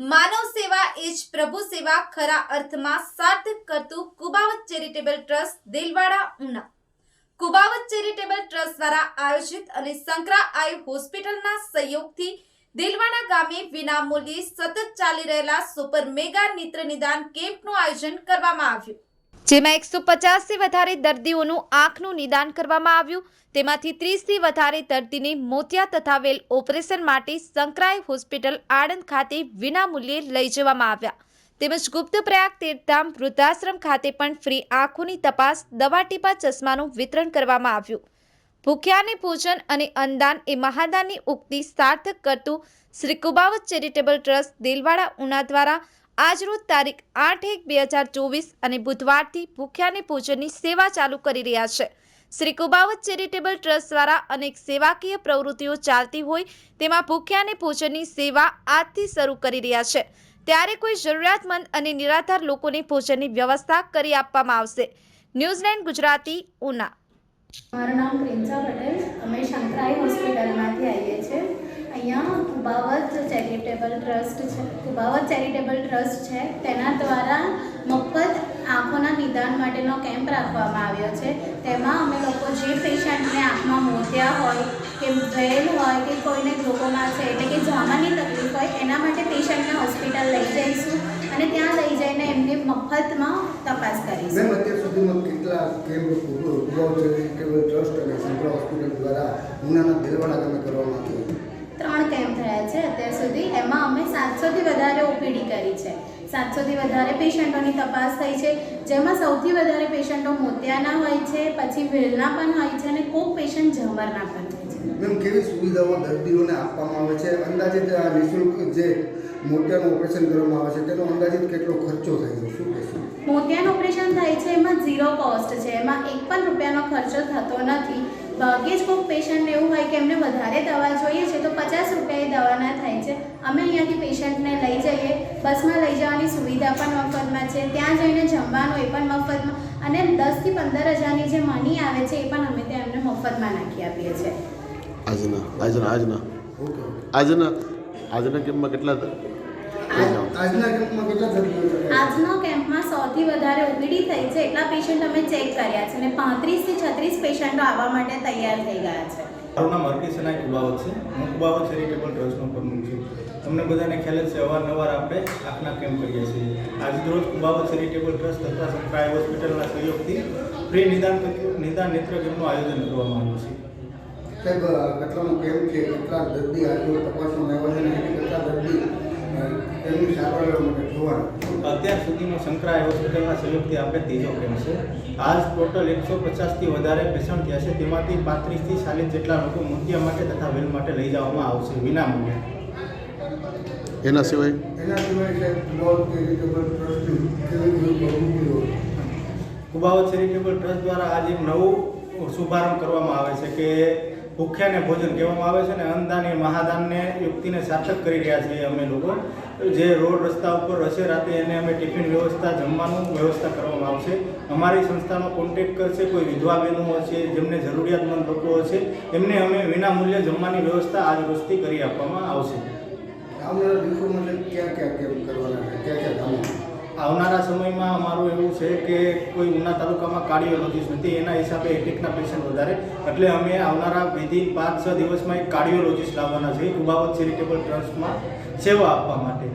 માનવ સેવા એ જ પ્રભુ સેવા ખરા અર્થમાં સાર્થક કરતું Kubavat charitable trust Delwada Una. Kubavat charitable trust દ્વારા આયોજિત અને સંકરા આય હોસ્પિટલના સહયોગથી દિલવાડા ગામે વિનામૂલ્યે સતત ચાલી રહેલા સુપર મેગા નેત્ર નિદાન કેમ્પનું આયોજન કરવામાં આવ્યું. જેમાં એકસો પચાસથી વધારે દર્દીઓનું આંખનું નિદાન કરવામાં આવ્યું. તેમાંથી ત્રીસથી વધારે દર્દીને મોતિયા તથા વેલ ઓપરેશન માટે સંકરાય હોસ્પિટલ આણંદ ખાતે વિનામૂલ્યે લઈ જવામાં આવ્યા. તેમજ ગુપ્ત પ્રયાગ તીર્થધામ વૃદ્ધાશ્રમ ખાતે પણ ફ્રી આંખોની તપાસ, દવા ટીપા, ચશ્માનું વિતરણ કરવામાં આવ્યું. ભૂખ્યાને ભોજન અને અનદાન એ મહાદાનની ઉક્તિ સાર્થક કરતું શ્રી કુબાવત ચેરિટેબલ ટ્રસ્ટ દેલવાડા ઉના દ્વારા આજરોજ તારીખ આઠ એક બે હજાર ચોવીસ અને બુધવારથી ભૂખ્યાને ભોજનની સેવા ચાલુ કરી રહ્યા છે. શ્રી કુબાવત ચેરિટેબલ ટ્રસ્ટ દ્વારા અનેક સેવાકીય પ્રવૃત્તિઓ ચાલતી હોય તેમાં ભૂખ્યાને ભોજનની સેવા આજથી શરૂ કરી રહ્યા છે. ત્યારે કોઈ જરૂરિયાતમંદ અને નિરાધાર લોકોને ભોજનની વ્યવસ્થા કરી આપવામાં આવશે. New Zealand Gujarati, Una. મારું નામ પ્રિન્સા પટેલ. અમે શંકરાઈ હોસ્પિટલમાંથી આવીએ છીએ. અહીંયા કુબાવત ચેરિટેબલ ટ્રસ્ટ છે. કુબાવત ચેરિટેબલ ટ્રસ્ટ છે. તેના દ્વારા મફત આંખોના નિદાન માટેનો કેમ્પ રાખવામાં આવ્યો છે. તેમાં અમે લોકો જે પેશન્ટને આંખમાં મોતિયા હોય કે ભેલ હોય કે કોઈને ગ્લુકોમા છે એટલે કે જામાની તકલીફ હોય, એના માટે પેશન્ટને હોસ્પિટલ લઈ જઈશું અને ત્યાં લઈ જઈને એમને મફતમાં તપાસ કરીશું. કેટલા કેમ્પ કરવામાં આવ્યું ત્રણ કેમ્પ થયા છે અત્યાર સુધી. એમાં અમે સાતસોથી વધારે ઓપીડી કરી છે. સાતસોથી વધારે પેશન્ટોની તપાસ થઈ છે. જેમાં સૌથી વધારે પેશન્ટો મોતિયાના હોય છે પછી વેલના પણ હોય છે અને કોક પેશન્ટ ઝમરના પણ હોય છે. મેમ કેવી સુવિધાઓ દર્દીઓને આપવામાં આવે છે? અંદાજિત આ નિઃશુલ્ક જે મોતિયાનું ઓપરેશન કરવામાં આવે છે તેનો અંદાજિત કેટલો ખર્ચો થાય છે? શું કહેશો? મોતિયાનું ઓપરેશન થાય છે એમાં ઝીરો કોસ્ટ છે. એમાં એક પણ રૂપિયાનો ખર્ચો થતો નથી. ભાગ્યે જ કોઈક પેશન્ટને એવું હોય કે એમને વધારે દવા જોઈએ છે તો પચાસ રૂપિયા એ દવાના થાય છે. અમે અહીંયાથી પેશન્ટને લઈ જઈએ બસમાં લઈ જવાની સુવિધા પણ મફતમાં છે. ત્યાં જઈને જમવાનું એ પણ મફતમાં. અને દસથી પંદર હજારની જે મની આવે છે એ પણ અમે ત્યાં એમને મફતમાં નાખી આપીએ છીએ. આજના આજના આજના. આજના આજના કિંમત કેટલા આજના કેમ્પમાં કેટલા દર્દીઓ આજનો કેમ્પમાં સૌથી વધારે ઓપીડી થઈ છે એટલા પેશન્ટ અમે ચેક કર્યા છે અને પાંત્રીસથી છત્રીસ પેશન્ટો આવવા માટે તૈયાર થઈ ગયા છે. મારું નામ હરકી સનાઈ કુબાવત છે. હું કુબાવત ચેરિટેબલ ટ્રસ્ટનો પ્રમુખ છું. તમને બધાને ખ્યાલ જ છે અવારનવાર આપણે આંખના કેમ્પ કરીએ છીએ. આજરોજ કુબાવત ચેરિટેબલ ટ્રસ્ટ તથા સંકળાય હોસ્પિટલના સહયોગથી ફ્રી નિદાન નિદાન નેત્ર કેમ્પનું આયોજન કરવામાં આવ્યું છે. સાહેબ કેટલાનો કેમ્પ છે? કેટલા દર્દી આજે તપાસવામાં આવ્યા છે અને કેટલા દર્દી તેમની સારવાર લેવા માટે જોવાના. અત્યાર સુધીનો સંકરાય હોસ્પિટલના સહયોગથી આપણે ત્રીજો કેમ્પ છે? આજ ટોટલ એકસો પચાસથી વધારે પેશન્ટ થયા છે. તેમાંથી પાંત્રીસથી ચાલીસ જેટલા લોકો મોતિયા માટે તથા વેલ માટે લઈ જવામાં આવશે. વિનામૂલ્યે. એના સિવાય? એના સિવાય કુબાવ ચેરિટેબલ ટ્રસ્ટ દ્વારા આજે એક નવું શુભારંભ કરવામાં આવે છે કે ભૂખ્યાને ભોજન કહેવામાં આવે છે ને અન્નદાન એ મહાદાનને યુક્તિને સાર્થક કરી રહ્યા છીએ અમે લોકો. જે રોડ રસ્તા ઉપર હશે રાતે એને અમે ટિફિન વ્યવસ્થા, જમવાનું વ્યવસ્થા કરવામાં આવશે. અમારી સંસ્થાનો કોન્ટેક્ટ કરશે, કોઈ વિધવા બહેનો હશે, જેમને જરૂરિયાતમંદ લોકો હશે, એમને અમે વિનામૂલ્યે જમવાની વ્યવસ્થા આજ રોજથી કરી આપવામાં આવશે. આવનારા દિવસોમાં ક્યાં ક્યાં કેમ કરવાના ક્યાં ક્યાં આવનારા સમયમાં અમારું એવું છે કે કોઈ ઉના તાલુકામાં કાર્ડિયોલોજીસ્ટ નથી, એના હિસાબે એટેકના પેશન્ટ વધારે. એટલે અમે આવનારા વિધિ પાંચ છ દિવસમાં એક કાર્ડિયોલોજીસ્ટ લાવવાના છે કુબાવત ચેરિટેબલ ટ્રસ્ટમાં સેવા આપવા માટે.